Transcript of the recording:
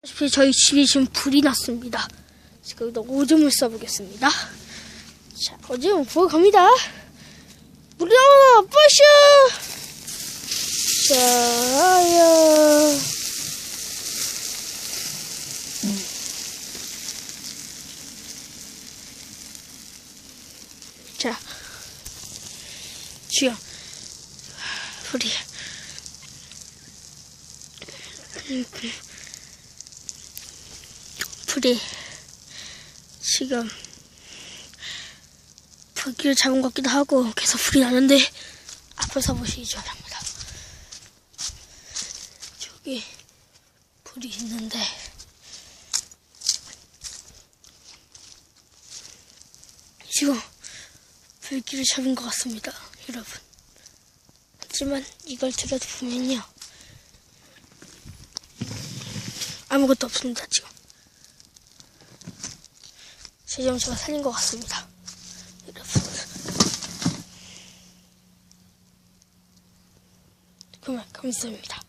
보시다시피 저희 집에 지금 불이 났습니다. 지금 여기다 오줌을 써보겠습니다. 자, 오줌 부어 갑니다. 물이 나와, 뿌셔! 자요. 자, 지금 불이 불이 지금 불길을 잡은 것 같기도 하고 계속 불이 나는데 앞에서 보시기 바랍니다. 저기 불이 있는데 지금 불길을 잡은 것 같습니다, 여러분. 하지만 이걸 들여다보면요. 아무것도 없습니다, 지금. 제가 살린 것 같습니다. 여러분. 정말 감사합니다.